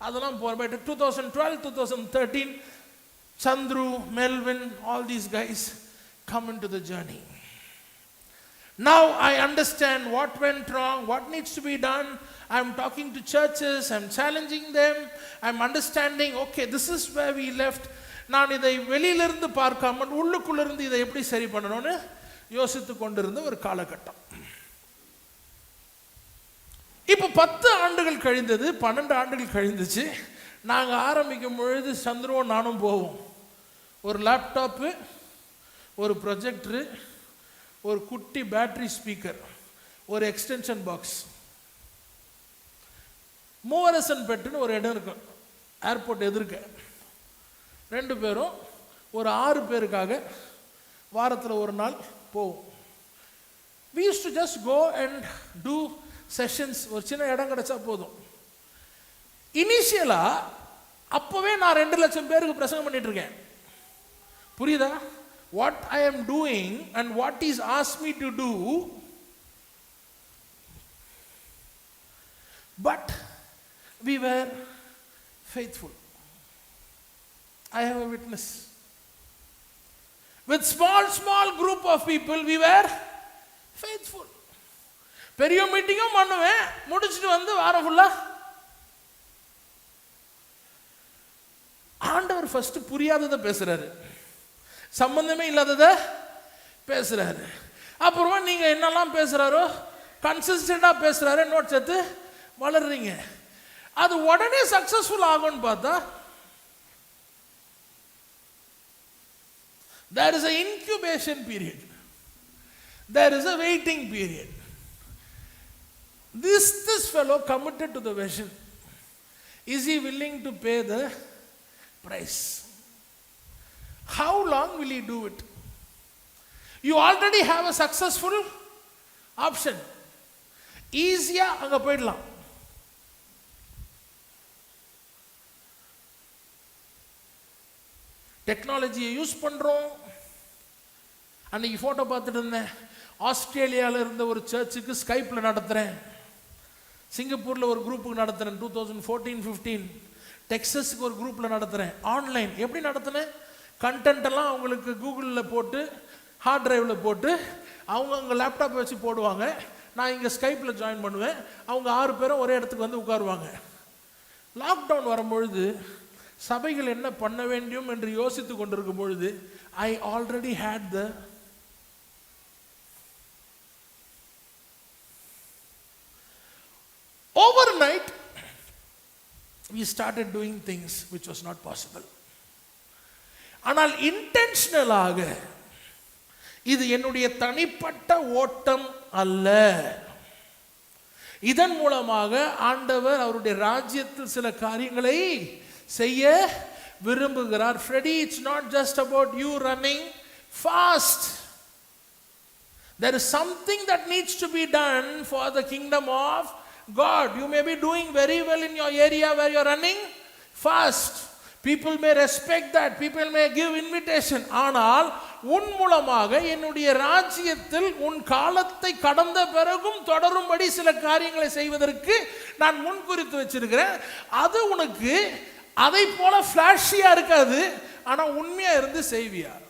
அதெல்லாம் போகிற two thousand twelve two thousand thirteen Chandru Melvin all these guys come into the journey Now I understand what went wrong, what needs to be done. I'm talking to churches, I'm challenging them, I'm understanding, okay, this is where we left. நான் இதை வெளியிலிருந்து பார்க்காமல் உள்ளுக்குள்ளிருந்து இதை எப்படி சரி பண்ணணும்னு யோசித்து கொண்டிருந்த ஒரு காலகட்டம் இப்போ பத்து ஆண்டுகள் கழிந்தது பன்னெண்டு ஆண்டுகள் கழிந்துச்சு. நாங்கள் ஆரம்பிக்கும் பொழுது சந்திரவும் நானும் போவோம். ஒரு லேப்டாப்பு ஒரு ப்ரொஜெக்டரு ஒரு குட்டி பேட்ரி ஸ்பீக்கர் ஒரு எக்ஸ்டென்ஷன் பாக்ஸ் மூவரசன் பெட்டுன்னு ஒரு இடம் இருக்கும். ஏர்போர்ட் எதிர்க்க. ரெண்டு பேரும் ஒரு ஆறு பேருக்காக வாரத்தில் ஒரு நாள் போவோம். We use to just go and do sessions ஒரு சின்ன இடம் கிடைச்சா போதும். இனிஷியலாக அப்போவே நான் ரெண்டு லட்சம் பேருக்கு பிரசங்கம் பண்ணிட்டு இருக்கேன் புரியுதா? What I am doing and what is as me to do but we were faithful I have a witness with small small group of people we were faithful பெரிய மீட்டிங்கும் பண்ணுவேன். முடிச்சுட்டு வந்து வாரம் ஃபுல்லா ஆண்டவர் ஃபர்ஸ்ட் புரியாததை பேசுறாரு. சம்பந்தமே இல்லாததை பேசுறாரு. அப்புறமா நீங்க என்னெல்லாம் பேசுறாரோ கன்சிஸ்டண்டா பேசுறாரு நோட் சேர்த்து வளர்றீங்க. அது உடனே சக்சஸ்ஃபுல் ஆகும்னு பார்த்தா there is a incubation period there is a waiting period this this fellow committed to the vision. Is he willing to pay the price? How long will he do it? You already have a successful option ஈஸியாக அங்கே போயிடலாம் டெக்னாலஜியை use பண்ணுறோம் அன்னைக்கு photo பார்த்துட்டு இருந்தேன் ஆஸ்திரேலியாவில் இருந்த ஒரு சர்ச்சுக்கு ஸ்கைப்பில் நடத்துகிறேன் சிங்கப்பூரில் ஒரு குரூப்புக்கு நடத்துகிறேன் டூ தௌசண்ட் ஃபோர்டீன் ஃபிஃப்டீன் டெக்ஸஸுக்கு ஒரு குரூப்பில் நடத்துகிறேன் ஆன்லைன் எப்படி நடத்தினேன்? கண்டென்ட்டெல்லாம் அவங்களுக்கு கூகுளில் போட்டு ஹார்ட் டிரைவில் போட்டு அவங்க அவங்க லேப்டாப்பை வச்சு போடுவாங்க. நான் இங்கே ஸ்கைப்பில் ஜாயின் பண்ணுவேன். அவங்க ஆறு பேரும் ஒரே இடத்துக்கு வந்து உட்காருவாங்க. லாக்டவுன் வரும்பொழுது சபைகள் என்ன பண்ண வேண்டும் என்று யோசித்து கொண்டிருக்கும் பொழுது I already had the overnight we started doing things which was not possible ஆனால் இன்டென்ஷனலாக இது என்னுடைய தனிப்பட்ட ஓட்டம் அல்ல. இதன் மூலமாக ஆண்டவர் அவருடைய ராஜ்யத்தில் சில காரியங்களை செய்ய விரும்புகிறார். Freddy it's not just about you running fast there is something that needs to be done for the kingdom of God. You may be doing very well in your area where you're running fast. People may respect that. People may give invitation. ஆனால் உன் மூலமாக என்னுடைய ராஜ்யத்தில் உன் காலத்தை கடந்த பிறகும் தொடரும்படி சில காரியங்களை செய்வதற்கு நான் முன்குறித்து வச்சிருக்கிறேன் அது உனக்கு அதை போல ஃப்ளாஷியாக இருக்காது ஆனால் உண்மையாக இருந்து செய்வியார்